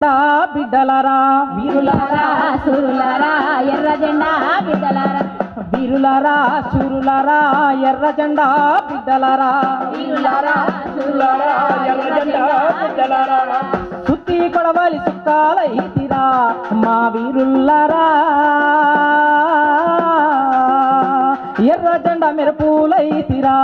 బిడ్డలరా వీరులారా. సురులరా ఎర్ర జెండా బిడ్డలారా. వీరులారా శూరులారా ఎర్ర జెండా బిడ్డలరా. వీరులారా శూరులారా ఎర్ర జెండా బిడ్డలరా. సుత్తి కొడవలి సుక్కాలైతిరా మా వీరుల్లారా ఎర్ర జెండా మెరుపులైతిరా.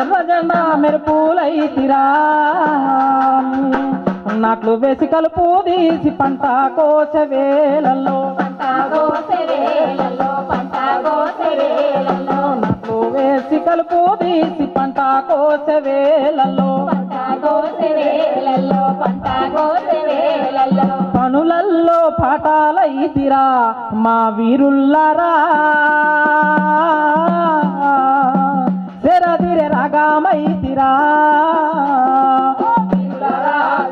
ఎర్ర జెండా మెరుపులైతిరా. నాట్లు వేసి కలుపు తీసి పంట కోస వేలలో పంట నాట్లు వేసి కలుపు తీసి పంట కోస వేలలో పనులల్లో పాఠాలైతిరా మా వీరుల్లారా.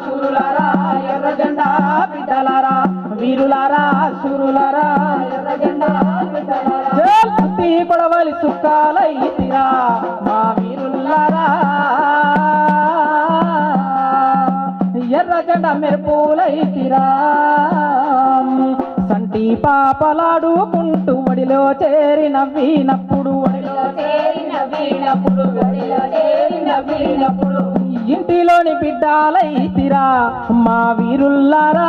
వీరులారా ఎర్ర జెండా బిడ్డలారా వీరులారా బిడ్డలారా జల్పుతి కొడవలి సుక్కాలైతిరా మా వీరుల్లారా ఎర్ర జెండా మెరుపులైతిరా సంటి పాపలాడుకుంటూ ఒడిలో చేరి నవ్వినప్పుడు ఒడిలో ఒడిలో చేరిన వీణప్పుడు ఇంటిలోని బిడ్డాలైతిరా మా వీరుల్లారా.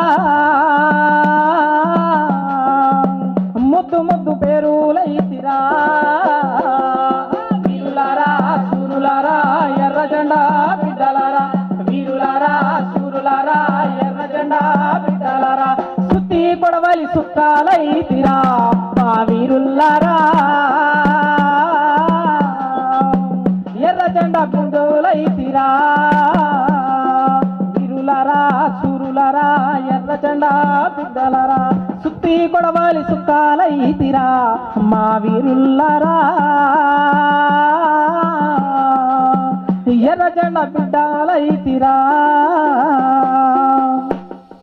ముద్దు ముద్దు పేరులైతిరా వీరులారా సూరులారా ఎర్ర జెండా బిడ్డలారా. వీరులారా సూరులారా ఎర్ర జెండా బిడ్డలారా. సుత్తి పొడవలి సుత్తాలైతిరా మా వీరుల్లారా. బిందులైతిరా వీరులారా సూరులారా ఎర్ర జెండా బిడ్డలరా. సుత్తి కొడవాలి సుఖాలైతిరా మా వీరులరా ఎర్ర జెండా బిడ్డలైతిరా.